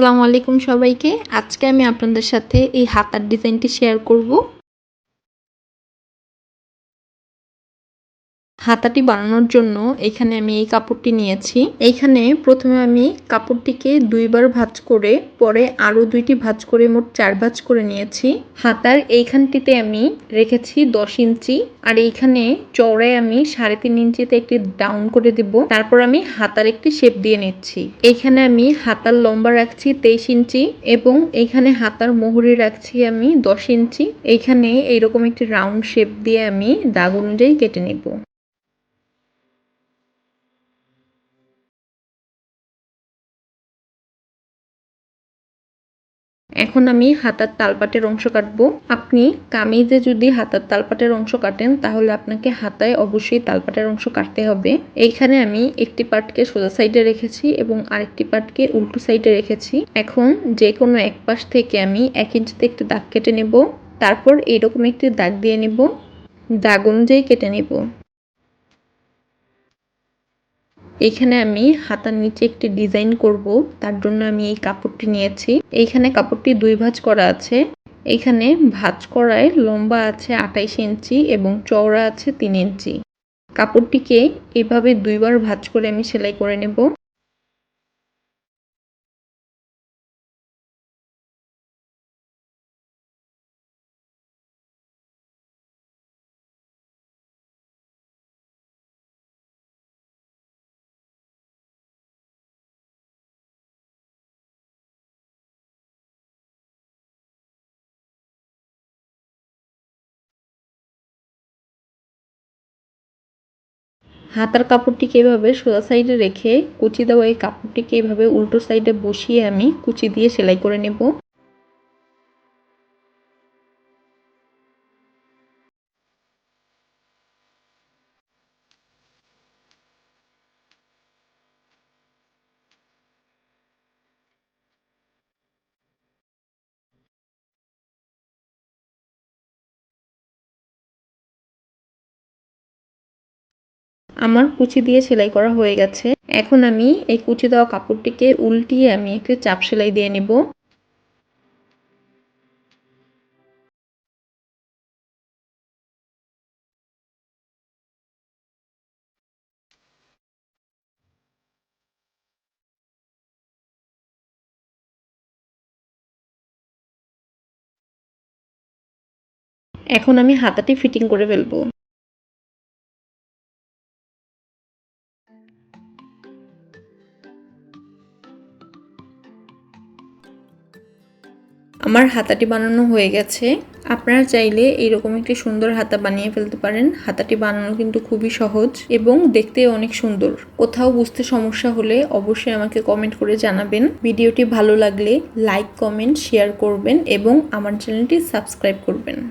আসসালামু আলাইকুম সবাইকে। আজকে আমি আপনাদের সাথে এই হাতার ডিজাইনটি শেয়ার করব। হাতাটি বানানোর জন্য এখানে আমি এই কাপড়টি নিয়েছি। এইখানে প্রথমে আমি কাপড়টিকে দুইবার ভাঁজ করে, পরে আরও দুইটি ভাঁজ করে, মোট চার ভাঁজ করে নিয়েছি। হাতার এইখানটিতে আমি রেখেছি দশ ইঞ্চি, আর এইখানে চওড়ায় আমি সাড়ে তিন ইঞ্চিতে একটি ডাউন করে দেব। তারপর আমি হাতার একটি শেপ দিয়ে নিচ্ছি। এখানে আমি হাতার লম্বা রাখছি তেইশ ইঞ্চি, এবং এখানে হাতার মোহরি রাখছি আমি দশ ইঞ্চি। এইখানে এইরকম একটি রাউন্ড শেপ দিয়ে আমি দাগ অনুযায়ী কেটে নেব। এখন আমি হাতার তালপাটের অংশ কাটবো। আপনি কামিজে যদি হাতার তালপাটের অংশ কাটেন, তাহলে আপনাকে হাতায় অবশ্যই তালপাটের অংশ কাটতে হবে। এইখানে আমি একটি পার্টকে সোজা সাইডে রেখেছি এবং আরেকটি পার্টকে উল্টো সাইডে রেখেছি। এখন যে কোনো এক পাশ থেকে আমি এক ইঞ্চিতে একটি দাগ কেটে নেব। তারপর এইরকম একটি দাগ দিয়ে নেব। দাগ অনুযায়ী কেটে নেব। এখানে আমি হাতার নিচে একটি ডিজাইন করব, তার জন্য আমি এই কাপড়টি নিয়েছি। এইখানে কাপড়টি দুই ভাঁজ করা আছে। এখানে ভাঁজ করায় লম্বা আছে আঠাইশ ইঞ্চি এবং চওড়া আছে তিন ইঞ্চি। কাপড়টিকে এভাবে দুইবার ভাঁজ করে আমি সেলাই করে নেব। হাতার কাপড়টিকে এভাবে সোজা সাইডে রেখে কুচি দেওয়া এই কাপড়টিকে এভাবে উল্টো সাইডে বসিয়ে আমি কুচি দিয়ে সেলাই করে নেব। আমার কুচি দিয়ে সেলাই করা হয়ে গেছে। এখন আমি এই কুচি দেওয়া কাপড়টিকে উল্টিয়ে আমি একটু চাপ সেলাই দিয়ে নেব। এখন আমি হাতাটি ফিটিং করে ফেলব। আমার হাতাটি বানানো হয়ে গেছে। আপনারা চাইলে এইরকম একটি সুন্দর হাতা বানিয়ে ফেলতে পারেন। হাতাটি বানানো কিন্তু খুবই সহজ এবং দেখতে অনেক সুন্দর। কোথাও বুঝতে সমস্যা হলে অবশ্যই আমাকে কমেন্ট করে জানাবেন। ভিডিওটি ভালো লাগলে লাইক কমেন্ট শেয়ার করবেন এবং আমার চ্যানেলটি সাবস্ক্রাইব করবেন।